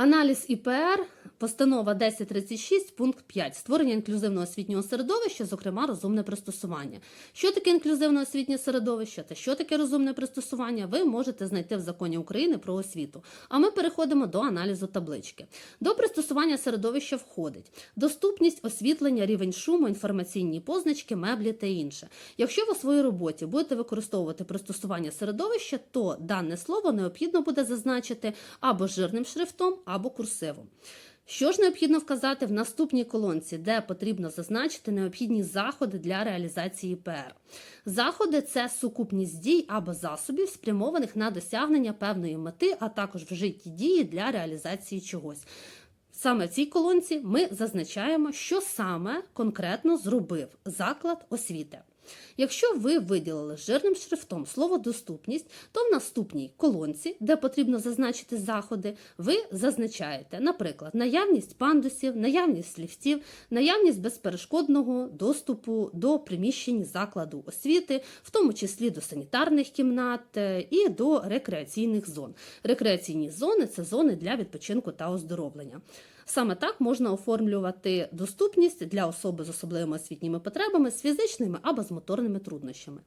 Аналіз ІПР, постанова 1036, пункт 5. Створення інклюзивного освітнього середовища, зокрема розумне пристосування. Що таке інклюзивне освітнє середовище та що таке розумне пристосування, ви можете знайти в законі України про освіту. А ми переходимо до аналізу таблички. До пристосування середовища входить доступність, освітлення, рівень шуму, інформаційні позначки, меблі та інше. Якщо ви у своїй роботі будете використовувати пристосування середовища, то дане слово необхідно буде зазначити або жирним шрифтом, або курсивом. Що ж необхідно вказати в наступній колонці, де потрібно зазначити необхідні заходи для реалізації ПР? Заходи це сукупність дій або засобів, спрямованих на досягнення певної мети, а також вжиті дії для реалізації чогось. Саме в цій колонці ми зазначаємо, що саме конкретно зробив заклад освіти. Якщо ви виділили жирним шрифтом слово доступність, то в наступній колонці, де потрібно зазначити заходи, ви зазначаєте, наприклад, наявність пандусів, наявність ліфтів, наявність безперешкодного доступу до приміщень закладу освіти, в тому числі до санітарних кімнат е, і до рекреаційних зон. Рекреаційні зони це зони для відпочинку та оздоровлення. Саме так можна оформлювати доступність для особи з особливими освітніми потребами, з фізичними або з моторними труднощами.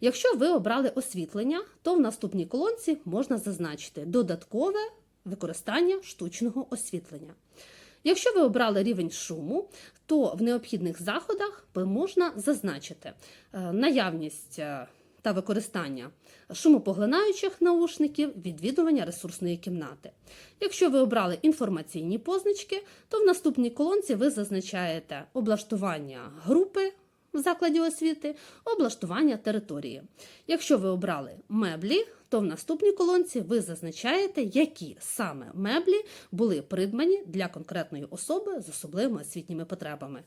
Якщо ви обрали освітлення, то в наступній колонці можна зазначити додаткове використання штучного освітлення. Якщо ви обрали рівень шуму, то в необхідних заходах можна зазначити е, наявність е, та використання шумопоглинаючих наушників, відвідування ресурсної кімнати. Якщо ви обрали інформаційні позначки, то в наступній колонці ви зазначаєте облаштування групи в закладі освіти, облаштування території. Якщо ви обрали меблі, то в наступній колонці ви зазначаєте, які саме меблі були придбані для конкретної особи з особливими освітніми потребами.